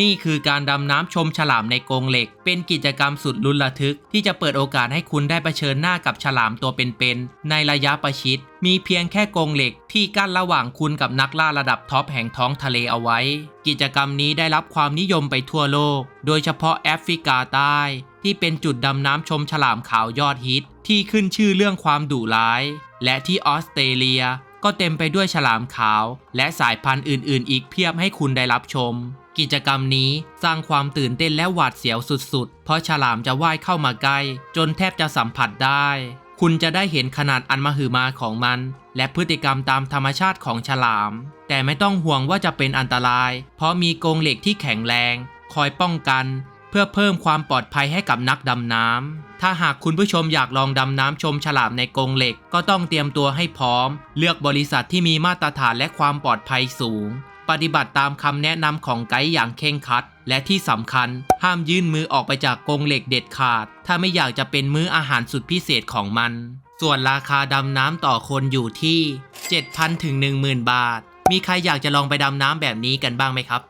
นี่คือการดำน้ำชมฉลามในกรงเหล็ก เป็นกิจกรรมสุดลุ้นระทึก ที่จะเปิดโอกาสให้คุณได้เผชิญหน้ากับฉลามตัวเป็นๆในระยะประชิด มีเพียงแค่กรงเหล็ก ที่กั้นระหว่างคุณกับนักล่าระดับท็อปแห่งท้องทะเลเอาไว้ กิจกรรมนี้ได้รับความนิยมไปทั่วโลก โดยเฉพาะแอฟริกาใต้ ที่เป็นจุดดำน้ำชมฉลามขาวยอดฮิต ที่ขึ้นชื่อเรื่องความดุร้าย และที่ออสเตรเลีย ก็เต็มไปด้วยฉลามขาว และสายพันธุ์อื่น ๆ อีกเพียบให้คุณได้รับชม กิจกรรมนี้สร้างความตื่นเต้นและหวาดเสียวสุดๆ เพราะฉลามจะว่ายเข้ามาใกล้ จนแทบจะสัมผัสได้ คุณจะได้เห็นขนาดอันมหึมาของมัน และพฤติกรรมตามธรรมชาติของฉลาม แต่ไม่ต้องห่วงว่าจะเป็นอันตราย เพราะมีกรงเหล็กที่แข็งแรง คอยป้องกัน เพื่อเพิ่มความปลอดภัยให้กับนักดำน้ำถ้าหากคุณผู้ชมอยากลองดำน้ำชมฉลามในกรงเหล็กก็ต้องเตรียมตัวให้พร้อม เลือกบริษัทที่มีมาตรฐานและความปลอดภัยสูง ปฏิบัติตามคำแนะนำของไกด์อย่างเคร่งครัด และที่สำคัญ ห้ามยื่นมือออกไปจากกรงเหล็กเด็ดขาด ถ้าไม่อยากจะเป็นมื้ออาหารสุดพิเศษของมัน ส่วนราคาดำน้ำต่อคนอยู่ที่ 7,000ถึง10,000 บาท มีใครอยากจะลองไปดำน้ำแบบนี้กันบ้างไหมครับ